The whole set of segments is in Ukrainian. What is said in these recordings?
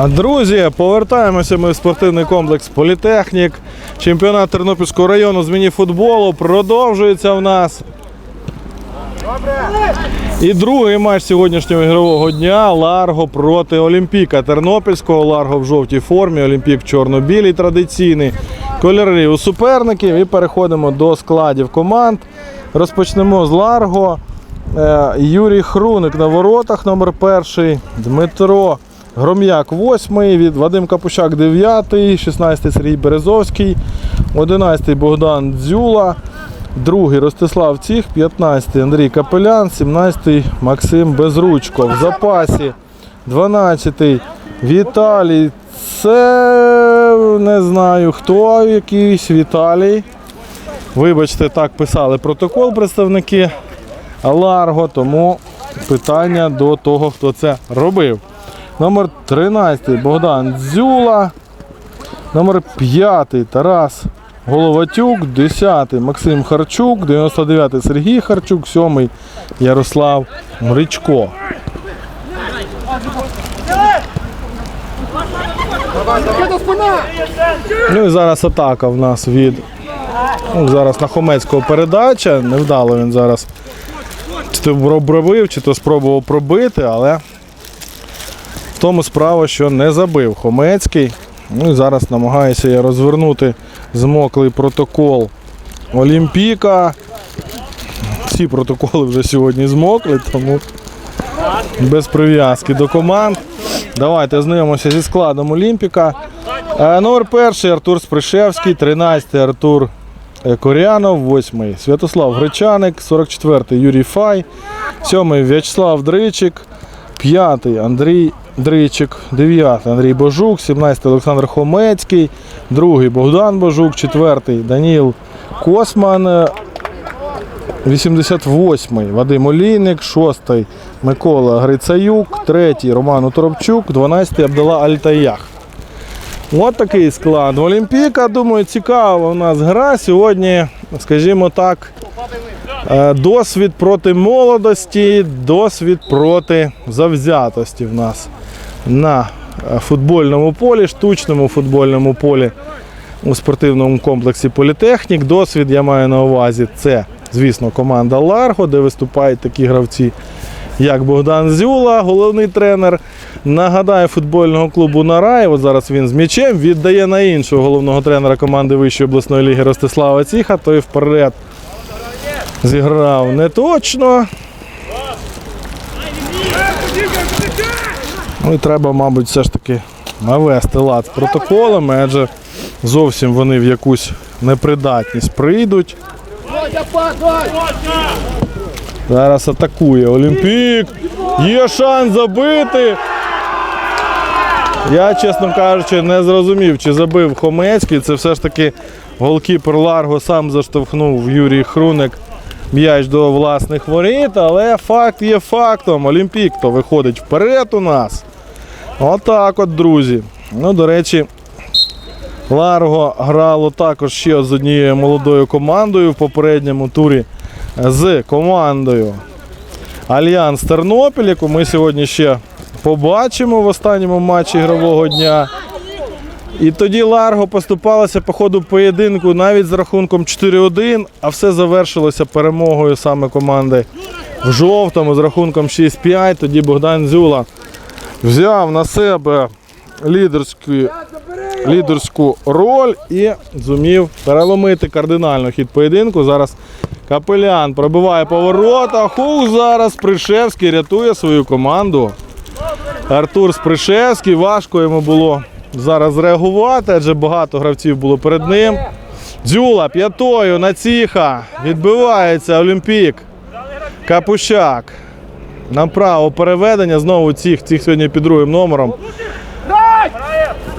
Друзі, повертаємося ми в спортивний комплекс Політехнік. Чемпіонат Тернопільського району з міні-футболу продовжується в нас. І другий матч сьогоднішнього ігрового дня Ларго проти Олімпіка Тернопільського. Ларго в жовтій формі, Олімпік чорно-білій традиційний. Кольори у суперників і переходимо до складів команд. Розпочнемо з Ларго. Е, Юрій Хруник на воротах, номер перший. Дмитро Гром'як, восьмий. Від Вадим Капущак, дев'ятий. 16 Сергій Березовський. 11 Богдан Дзюла. Другий Ростислав Ціх, 15 Андрій Капелян, 17 Максим Безручко. В запасі 12 Віталій. Це не знаю хто якийсь Віталій. Вибачте, так писали протокол представники Ларго, тому питання до того, хто це робив. Номер 13 Богдан Дзюла. Номер 5 Тарас Головатюк, 10 Максим Харчук, 99 Сергій Харчук, 7 Ярослав Мричко. Ну і зараз атака в нас від ну, зараз на Хомецького передача. Невдало він зараз чи то пробив, чи то спробував пробити, але тому справа, що не забив Хомецький. Ну і зараз намагаюся я розвернути змоклий протокол Олімпіка. Всі протоколи вже сьогодні змокли, тому без прив'язки до команд. Давайте ознайомимося зі складом Олімпіка. Е, Номер перший Артур Спришевський, 13 Артур Корянов, 8 Святослав Гречаник, 44 Юрій Фай, 7 В'ячеслав Дричик, 5 Андрій Дричик, 9 Андрій Божук, 17 Олександр Хомецький, 2 Богдан Божук, 4 Даніл Косман, е, 88-й Вадим Олійник, 6-й Микола Грицаюк, 3-й Роман Уторопчук, 12-й Абдала Альтаях. От такий склад. Олімпіка, думаю, цікава у нас гра. Сьогодні, скажімо так, е, досвід проти молодості, досвід проти завзятості в нас на е, футбольному полі, штучному футбольному полі у спортивному комплексі Політехнік. Досвід я маю на увазі. Це, звісно, команда Ларго, де виступають такі гравці, як Богдан Зюла, головний тренер. Нагадаю, футбольного клубу Нарай. От зараз він з м'ячем віддає на іншого головного тренера команди Вищої обласної ліги Ростислава Ціха. Той вперед зіграв не точно. Ну і треба, мабуть, все ж таки навести лад з протоколами, адже зовсім вони в якусь непридатність прийдуть. Зараз атакує Олімпік. Є шанс забити. Я, чесно кажучи, не зрозумів, чи забив Хомецький. Це все ж таки голкіпер Ларго сам заштовхнув Юрій Хруник м'яч до власних воріт, але факт є фактом. Олімпік то виходить вперед у нас. Отак от, друзі. Ну, до речі, Ларго грало також ще з однією молодою командою в попередньому турі з командою Альянс Тернопіль, яку ми сьогодні ще побачимо в останньому матчі ігрового дня. І тоді Ларго поступалося по ходу поєдинку навіть з рахунком 4-1, а все завершилося перемогою саме команди в жовтому з рахунком 6-5. Тоді Богдан Зюла взяв на себе лідерську, лідерську роль і зумів переломити кардинально хід поєдинку. Зараз Капелян пробиває по воротах. Ух, зараз Пришевський рятує свою команду. Артур Спришевський, важко йому було зараз реагувати, адже багато гравців було перед ним. Дзюла п'ятою на ціха. Відбивається Олімпік. Капущак. Направо переведення. Знову ціх, цих сьогодні під другим номером.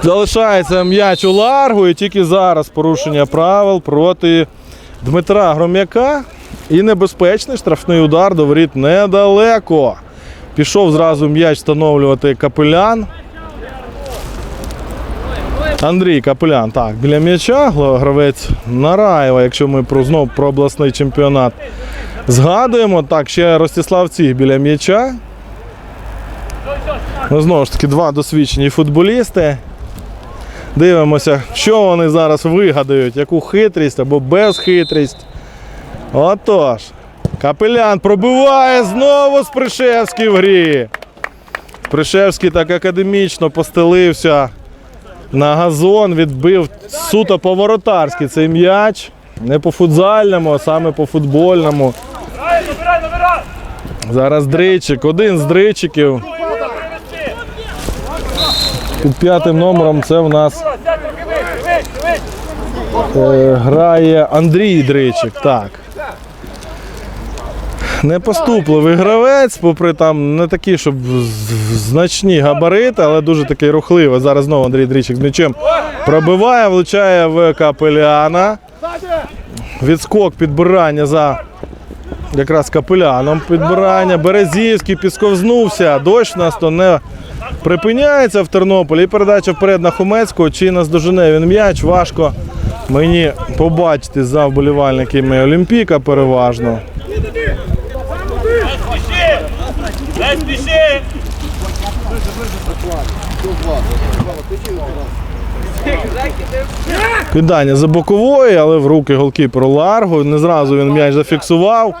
Залишається м'яч у Ларгу і тільки зараз порушення правил проти Дмитра Гром'яка. І небезпечний штрафний удар до воріт недалеко. Пішов зразу м'яч встановлювати капелян. Андрій Капелян, так, біля м'яча, гравець Нараєва, якщо ми про знов про обласний чемпіонат згадуємо. Так, ще Ростислав Ціх біля м'яча. Ну, знову ж таки, два досвідчені футболісти. Дивимося, що вони зараз вигадають, яку хитрість або безхитрість. Отож. Капелян пробиває знову Спришевський в грі. Спришевський так академічно постелився на газон, відбив суто по-воротарськи цей м'яч. Не по футзальному, а саме по футбольному. Зараз дричик, один з дричиків. Під п'ятим номером це в нас е, грає Андрій Дричик. Так. Непоступливий гравець, попри там не такі, щоб значні габарити, але дуже такий рухливий. Зараз знову Андрій Дричик з м'ячем пробиває, влучає в Капеляна. Відскок підбирання за якраз капеляном підбирання. Березівський підсковзнувся. Дощ у нас то не припиняється в Тернополі. І передача вперед на Хомецького. Чи наздожене він м'яч? Важко мені побачити за вболівальниками Олімпіка переважно. Кидання за бокової, але в руки голкіперу Ларгу. Не зразу він м'яч зафіксував.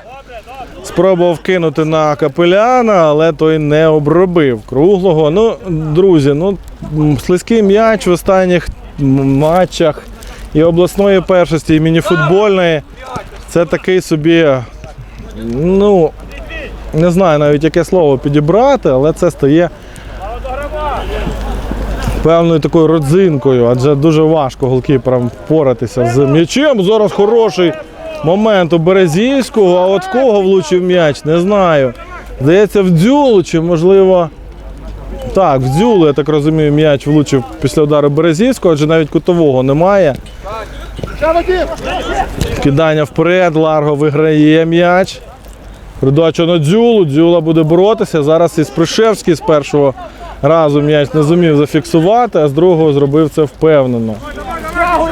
Спробував кинути на капеляна, але той не обробив круглого. Ну, друзі, ну слизький м'яч в останніх матчах і обласної першості, і мініфутбольної. Це такий собі, ну, не знаю навіть яке слово підібрати, але це стає певною такою родзинкою, адже дуже важко голкіперам впоратися з м'ячем. Зараз хороший момент у Березівського, а от кого влучив м'яч, не знаю. Здається, в дзюлу чи можливо. Так, в дзюлу, я так розумію, м'яч влучив після удару Березівського, адже навіть кутового немає. Кидання вперед, Ларго виграє м'яч. Передача на дзюлу. Дзюла буде боротися. Зараз і Спришевський з першого разу м'яч не зумів зафіксувати, а з другого зробив це впевнено.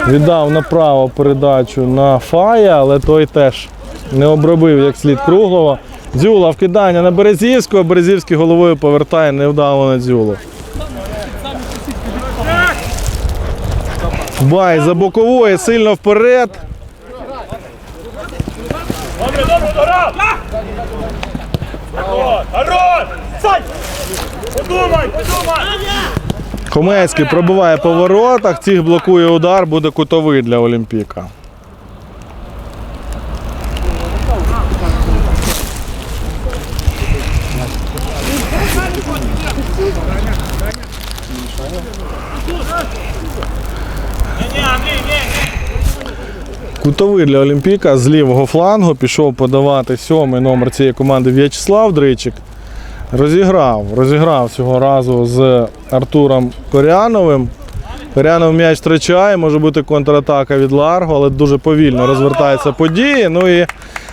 Віддав направо передачу на Фая, але той теж не обробив як слід круглого. Дзюла вкидання на Березівського. Березівський головою повертає невдало на дзюлу. Бай за бокової сильно вперед. Добре, добре! Народ, народ! Сань! Подумай, подумай! Хомецький пробиває по воротах, цих блокує удар, буде кутовий для Олімпіка. Кутовий для Олімпіка з лівого флангу пішов подавати сьомий номер цієї команди В'ячеслав Дричик. Розіграв, розіграв цього разу з Артуром Коряновим. Корянов м'яч втрачає, може бути контратака від Ларго, але дуже повільно розвертаються події. Ну і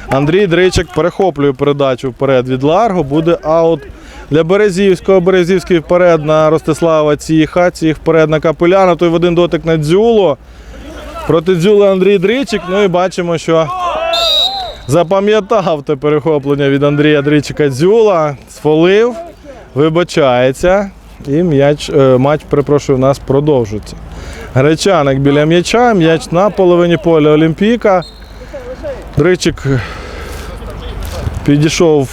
Андрій Дричик перехоплює передачу вперед від Ларго. Буде аут для Березівського. Березівський вперед на Ростислава Ціха. Ціх вперед на Капеляна. Той в один дотик на Дзюло. Проти Дзюли Андрій Дричик. Ну і бачимо, що запам'ятав те перехоплення від Андрія Дричика Дзюла. Сфолив, вибачається. І м'яч, е, матч, перепрошую, у нас продовжується. Гречаник біля м'яча, м'яч на половині поля Олімпіка. Дричик підійшов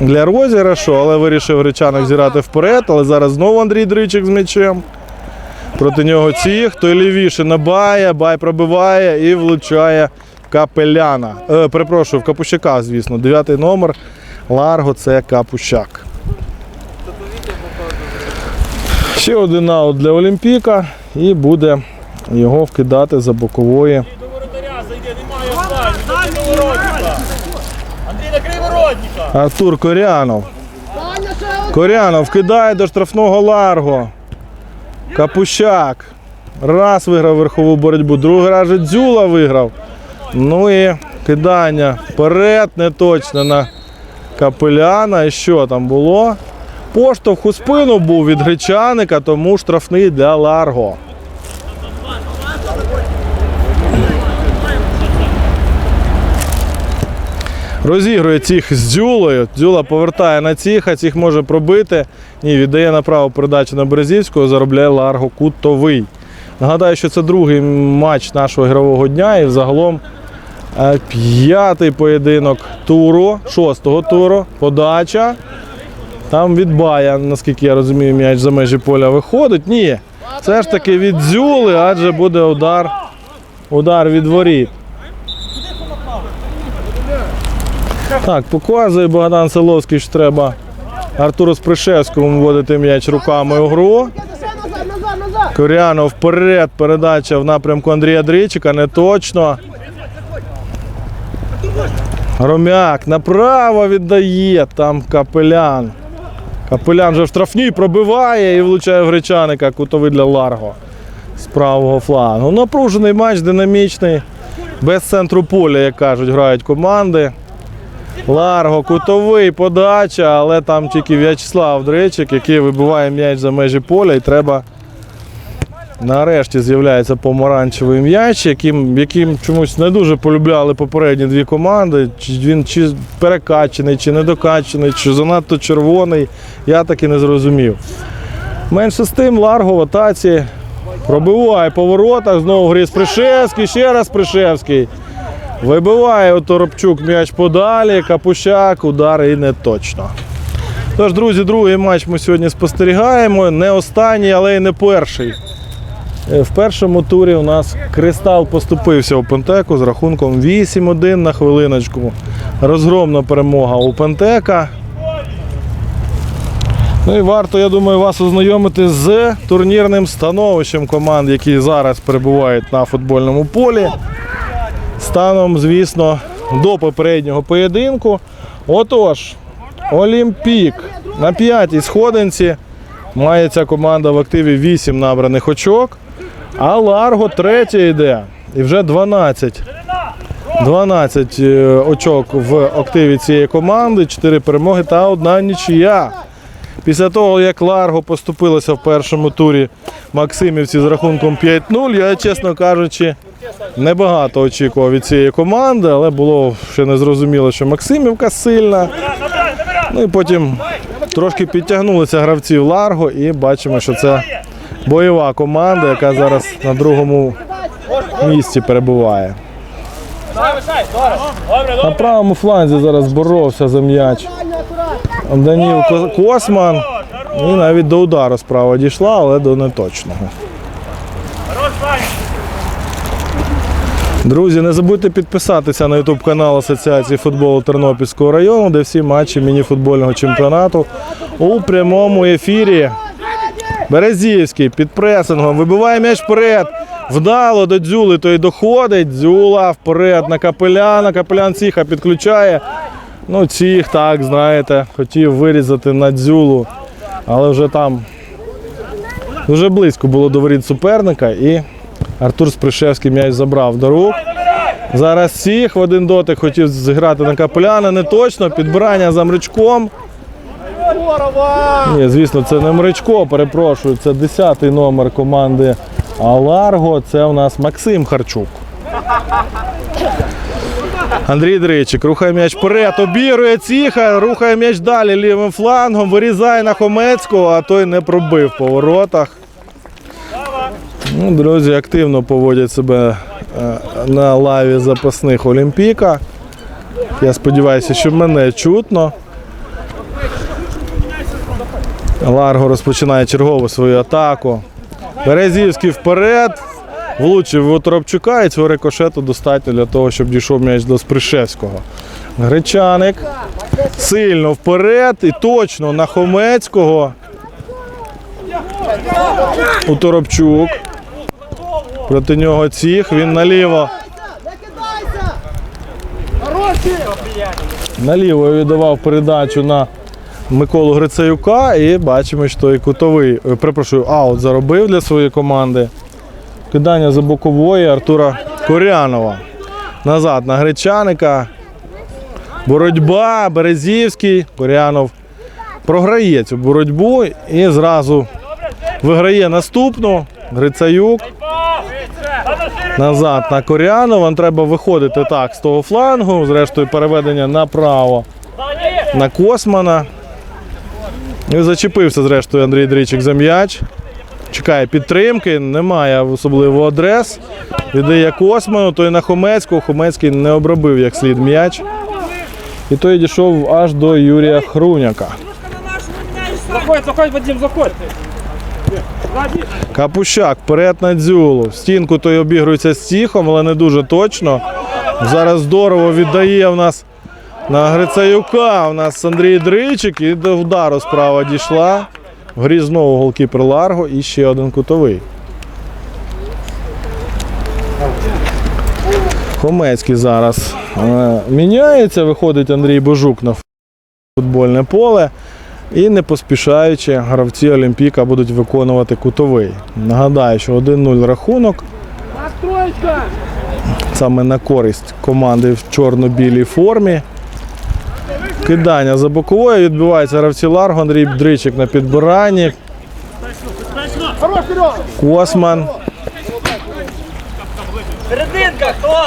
для розіграшу, але вирішив Гречаник зіграти вперед. Але зараз знову Андрій Дричик з м'ячем. Проти нього ціх, той лівіше на Бая, Бай пробиває і влучає в Капеляна. Е, перепрошую, в Капущака, звісно. Дев'ятий номер. Ларго це Капущак. Ще один аут для Олімпіка і буде його вкидати за бокової. Артур Корянов. Корянов кидає до штрафного Ларго. Капущак. Раз виграв верхову боротьбу, другий раз Дзюла виграв. Ну і кидання вперед, не точно на Капеляна. І що там було? Поштовх у спину був від гречаника, тому штрафний для Ларго. Розігрує цих з дзюлою. Дзюла повертає на ціха, цих може пробити. Ні, віддає направо передачу на Березівського, заробляє Ларго кутовий. Нагадаю, що це другий матч нашого ігрового дня і взагалом п'ятий поєдинок туру, шостого туру. Подача. Там від Бая, наскільки я розумію, м'яч за межі поля виходить. Ні, це ж таки від дзюли, адже буде удар, удар від воріт. Так, показує Богдан Соловський, що треба Артуру Спришевському вводити м'яч руками у гру. Корянов вперед, передача в напрямку Андрія Дричика, не точно. Громяк направо віддає, там капелян. Капелян вже в штрафній пробиває і влучає в гречаника, кутовий для Ларго з правого флангу. Напружений матч, динамічний, без центру поля, як кажуть, грають команди. Ларго, кутовий, подача, але там тільки В'ячеслав Дричик, який вибиває м'яч за межі поля, і треба Нарешті з'являється помаранчевий м'яч, яким, яким чомусь не дуже полюбляли попередні дві команди. Чи він чи перекачаний, чи недокачаний, чи занадто червоний. Я так і не зрозумів. Менше з тим, Ларго в атаці пробиває по воротах, знову гріз Пришевський, ще раз Пришевський. Вибиває Оторопчук м'яч подалі, Капущак, удар і не точно. Тож, друзі, другий матч ми сьогодні спостерігаємо. Не останній, але й не перший. Е, В першому турі у нас Кристал поступився у Пентеку з рахунком 8-1 на хвилиночку. Розгромна перемога у Пентека. Ну і варто, я думаю, вас ознайомити з турнірним становищем команд, які зараз перебувають на футбольному полі. Станом, звісно, до попереднього поєдинку. Отож, Олімпік на п'ятій сходинці. Має ця команда в активі 8 набраних очок. А Ларго третя йде. І вже 12. 12 е, очок в активі цієї команди, 4 перемоги та одна нічия. Після того, як Ларго поступилося в першому турі Максимівці з рахунком 5-0, я, чесно кажучи, небагато очікував від цієї команди, але було ще не зрозуміло, що Максимівка сильна. Ну і потім трошки підтягнулися гравці в Ларго і бачимо, що це бойова команда, яка зараз на другому місці перебуває. На правому фланзі зараз боровся за м'яч Даніл Косман. І навіть до удару справа дійшла, але до неточного. Друзі, не забудьте підписатися на YouTube канал Асоціації футболу Тернопільського району, де всі матчі міні-футбольного чемпіонату у прямому ефірі. Березівський під пресингом вибиває м'яч вперед. Вдало до дзюли, той доходить. Дзюла вперед на капеляна. Капелян ціха підключає. Ну, ціх, так, знаєте, хотів вирізати на дзюлу, але вже там дуже близько було до воріт суперника і Артур Спришевський м'яч забрав до рук. Зараз всіх в один дотик хотів зіграти на капеляна. Не точно. Підбирання за мричком. Ні, звісно, це не мричко, перепрошую. Це 10-й номер команди Аларго. Це у нас Максим Харчук. Андрій Дричик рухає м'яч вперед, обірує ціха, рухає м'яч далі лівим флангом, вирізає на Хомецького, а той не пробив по воротах. Ну, друзі, активно поводять себе е, на лаві запасних Олімпіка. Я сподіваюся, що мене чутно. Ларго розпочинає чергову свою атаку. Березівський вперед. Влучив в Оторопчука і цього рикошету достатньо для того, щоб дійшов м'яч до Спришевського. Гречаник сильно вперед і точно на Хомецького. Уторопчук. Проти нього ціх. Він наліво. Наліво віддавав передачу на Миколу Грицаюка і бачимо, що той кутовий, е, перепрошую, аут заробив для своєї команди. Кидання за бокової Артура Корянова. Назад на Гречаника. Боротьба, Березівський. Корянов програє цю боротьбу і зразу виграє наступну. Грицаюк. Назад на Корянова. Треба виходити так з того флангу. Зрештою, переведення направо на Космана. І зачепився, зрештою, Андрій Дрічик за м'яч. Чекає підтримки, немає особливо адрес. Віддає Косману, той на Хомецького. Хомецький не обробив як слід м'яч. І той дійшов аж до Юрія Хруняка. Заходь, заходь, Вадим, заходь. Капущак вперед на дзюлу. В стінку той обігрується з тіхом, але не дуже точно. Зараз здорово віддає в нас на Грицаюка. У нас Андрій Дричик і до удару справа дійшла. В грі знову голкіпер Ларго і ще один кутовий. Хомецький зараз е, міняється, виходить Андрій Божук на футбольне поле. І не поспішаючи, гравці Олімпіка будуть виконувати кутовий. Нагадаю, що 1-0 рахунок саме на користь команди в чорно-білій формі. Кидання за боковою відбувається гравці Ларго, Андрій Дричик на підбиранні. Косман. Серединка, хто?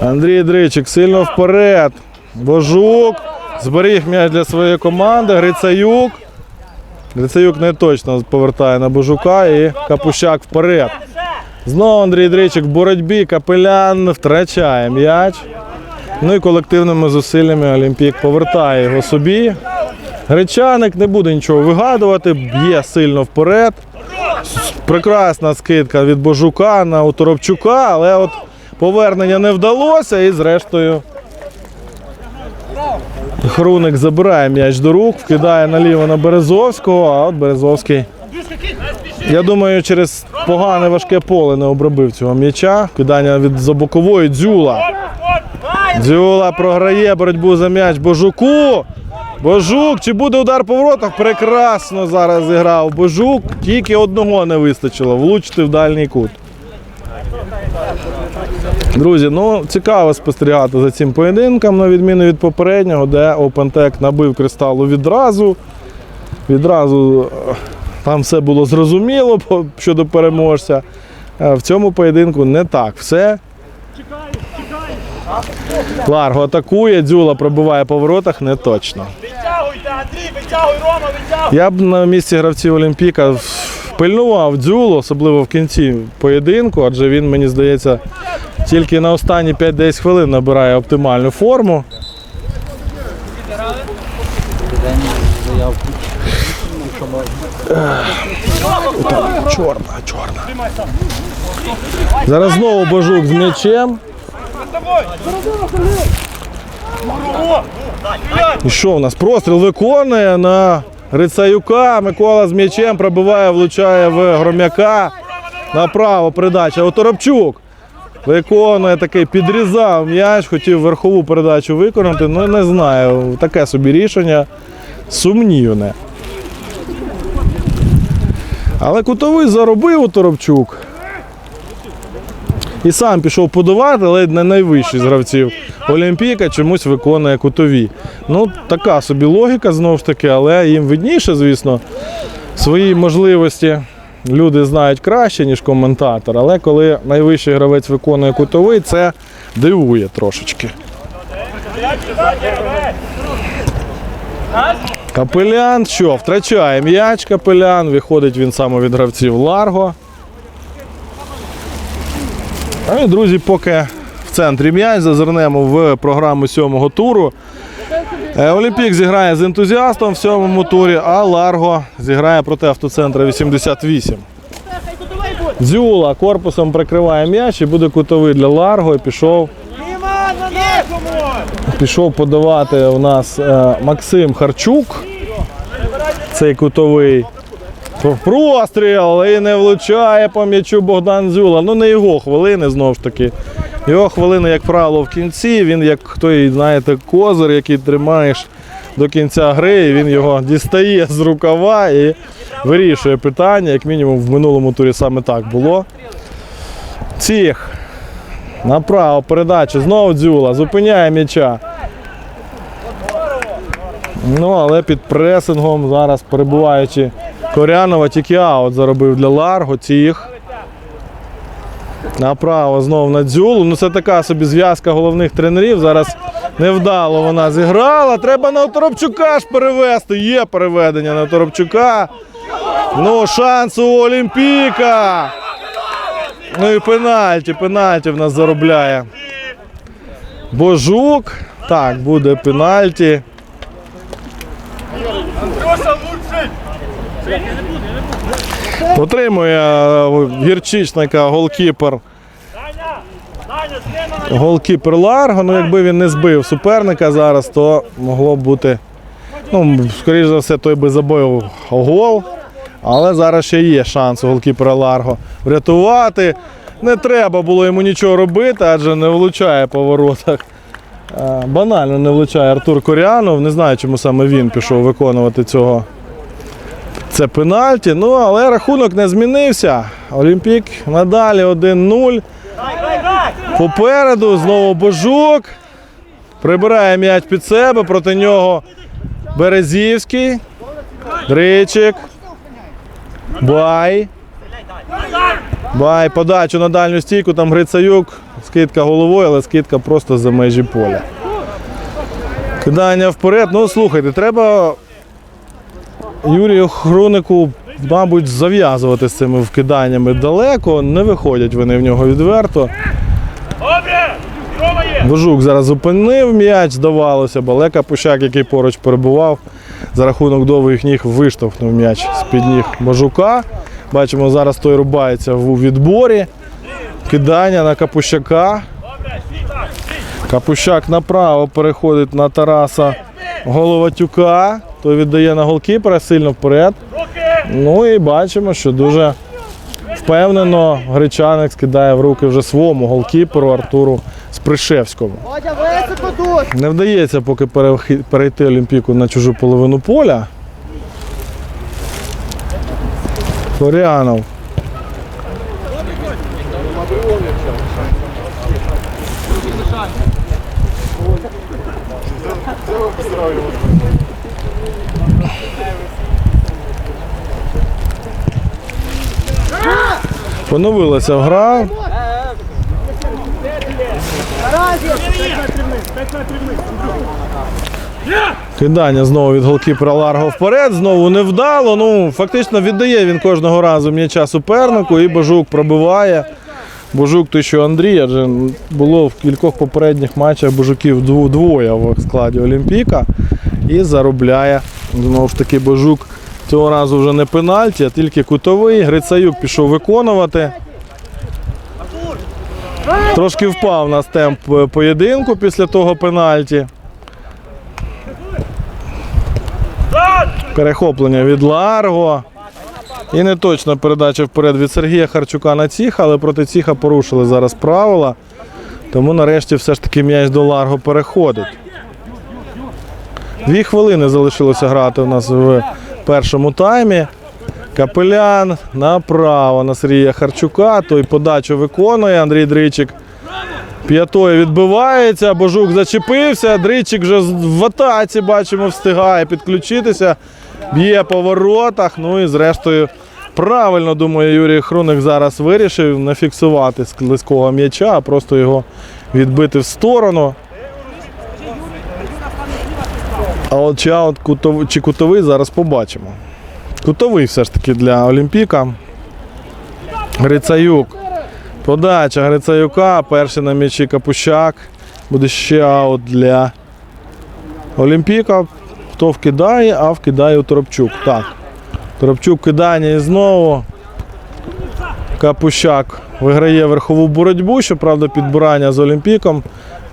Андрій Дричик сильно вперед. Божук. Зберіг м'яч для своєї команди. Грицаюк. Грицаюк не точно повертає на Божука і Капущак вперед. Знову Андрій Дричик в боротьбі. Капелян втрачає м'яч. Ну і колективними зусиллями Олімпік повертає його собі. Гречаник не буде нічого вигадувати, б'є сильно вперед. Прекрасна скидка від Божука на Оторопчука, але от повернення не вдалося і зрештою. Хруник забирає м'яч до рук, вкидає наліво на Березовського, а от Березовський. Я думаю, через погане важке поле не обробив цього м'яча. Кидання від забокової дзюла. Дзюла програє боротьбу за м'яч Божуку. Божук, чи буде удар по воротах? Прекрасно зараз зіграв Божук. Тільки одного не вистачило влучити в дальній кут. Друзі, ну цікаво спостерігати за цим поєдинком, на відміну від попереднього, де Опентек набив кристалу відразу. Відразу е, там все було зрозуміло щодо переможця. Е, В цьому поєдинку не так. Все. Ларго атакує, дзюла пробиває по воротах, не точно. Витягуйте, Андрій, витягуй, Рома, витягуй. Я б на місці гравців Олімпіка пильнував дзюлу, особливо в кінці поєдинку, адже він, мені здається, тільки на останні 5-10 хвилин набирає оптимальну форму. Там, чорна, чорна. Зараз знову Божук з м'ячем. І що у нас? Простріл виконує на Грицаюка. Микола з м'ячем пробиває, влучає в громяка. Направо передача. Оторопчук виконує такий, підрізав м'яч, хотів верхову передачу виконати. Ну не знаю. Таке собі рішення сумнівне. Але кутовий заробив Оторопчук. І сам пішов подавати, але не найвищий з гравців Олімпійка чомусь виконує кутові. Ну, така собі логіка знову ж таки, але їм видніше, звісно, свої можливості люди знають краще, ніж коментатор. Але коли найвищий гравець виконує кутовий, це дивує трошечки. Капелян що, втрачає м'яч капелян, виходить він саме від гравців Ларго. Ну і, друзі, поки в центрі м'яч зазирнемо в програму сьомого туру. Е, Олімпік зіграє з ентузіастом в сьомому турі, а Ларго зіграє проти автоцентра 88. Дзюла корпусом прикриває м'яч і буде кутовий для Ларго. І пішов, пішов подавати у нас е, Максим Харчук. Цей кутовий. Простріл і не влучає по м'ячу Богдан Зюла. Ну не його хвилини знову ж таки. Його хвилини, як правило, в кінці. Він як той, знаєте, козир, який тримаєш до кінця гри, і він його дістає з рукава і вирішує питання. Як мінімум в минулому турі саме так було. Ціх. Направо передача. Знову дзюла. Зупиняє м'яча. Ну, але під пресингом зараз перебуваючи Корянова тільки аут заробив для Ларго. Тіх. Направо знову на дзюлу. Ну це така собі зв'язка головних тренерів. Зараз невдало вона зіграла. Треба на Торопчука ж перевести. Є переведення на Торопчука. Ну, шанс у Олімпіка. Ну і пенальті, пенальті в нас заробляє. Божук. Так, буде пенальті. Отримує е, гірчичника голкіпер. Голкіпер Ларго. Ну, якби він не збив суперника зараз, то могло б бути. Ну, скоріш за все, той би забив гол. Але зараз ще є шанс у голкіпера Ларго врятувати. Не треба було йому нічого робити, адже не влучає по воротах. Е, Банально не влучає Артур Коріанов. Не знаю, чому саме він пішов виконувати цього. Це пенальті. Ну, але рахунок не змінився. Олімпік надалі 1-0. Попереду знову Божук. Прибирає м'яч під себе. Проти нього Березівський. Дричик. Бай. Бай. Подачу на дальню стійку. Там Грицаюк. Скидка головою, але скидка просто за межі поля. Кидання вперед. Ну, слухайте, треба Юрію Хронику, мабуть, зав'язувати з цими вкиданнями далеко. Не виходять вони в нього відверто. Божук зараз зупинив м'яч, здавалося, б, але Капущак, який поруч перебував, за рахунок довгих ніг виштовхнув м'яч з-під ніг Божука. Бачимо, зараз той рубається у відборі. Кидання на Капущака. Капущак направо переходить на Тараса Головатюка. Той віддає на голкіпера сильно вперед. Ну і бачимо, що дуже впевнено Гречаник скидає в руки вже своєму голкіперу Артуру Спришевському. Не вдається поки перейти Олімпіку на чужу половину поля. Коріанов. Поновилася гра. Кидання знову від голкіпера Ларго вперед, знову невдало. Ну, фактично віддає він кожного разу м'яча супернику і Божук пробиває. Божук той, що Андрій, адже було в кількох попередніх матчах Божуків двоє в складі Олімпіка. І заробляє знову ж таки Божук. Цього разу вже не пенальті, а тільки кутовий. Грицаюк пішов виконувати. Трошки впав у нас темп е, поєдинку після того пенальті. Перехоплення від Ларго. І неточна передача вперед від Сергія Харчука на Ціха, але проти Ціха порушили зараз правила. Тому нарешті все ж таки м'яч до Ларго переходить. Дві хвилини залишилося грати у нас в першому таймі. Капелян направо на Сергія Харчука. Той подачу виконує. Андрій Дричик п'ятою відбивається. Божук зачепився. Дричик вже в атаці бачимо, встигає підключитися. Б'є по воротах. Ну і зрештою, правильно думаю, Юрій Хруник зараз вирішив не фіксувати склизького м'яча, а просто його відбити в сторону. А от чи аут кутов... чи кутовий зараз побачимо. Кутовий все ж таки для Олімпіка. Грицаюк. Подача Грицаюка. Перший на м'ячі Капущак. Буде ще аут для Олімпіка. Хто вкидає, а вкидає Торопчук. Так. Торопчук кидання і знову. Капущак виграє верхову боротьбу, щоправда, підбирання з Олімпіком.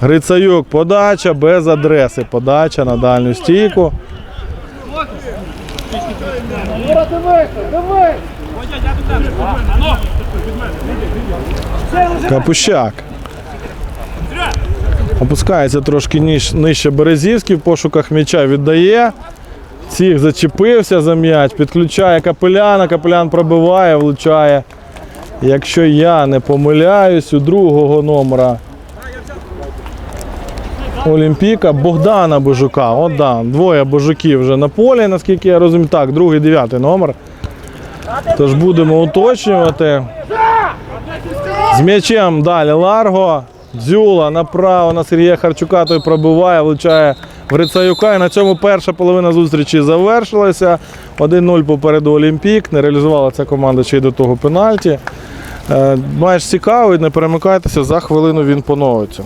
Грицаюк подача без адреси. Подача на дальню стійку. Капущак. Опускається трошки нижче Березівський в пошуках м'яча віддає. Ціх зачепився за м'яч, підключає капеляна, капелян пробиває, влучає. Якщо я не помиляюсь, у другого номера Олімпіка Богдана Божука. От да, двоє божуків вже на полі, наскільки я розумію. Так, другий дев'ятий номер. Тож будемо уточнювати. З м'ячем далі Ларго. Дзюла направо на Сергія Харчука, той пробиває, влучає в Грицаюка. І на цьому перша половина зустрічі завершилася. 1-0 попереду Олімпік. Не реалізувала ця команда ще й до того пенальті. Е, Матч цікавий, не перемикайтеся, за хвилину він поновиться.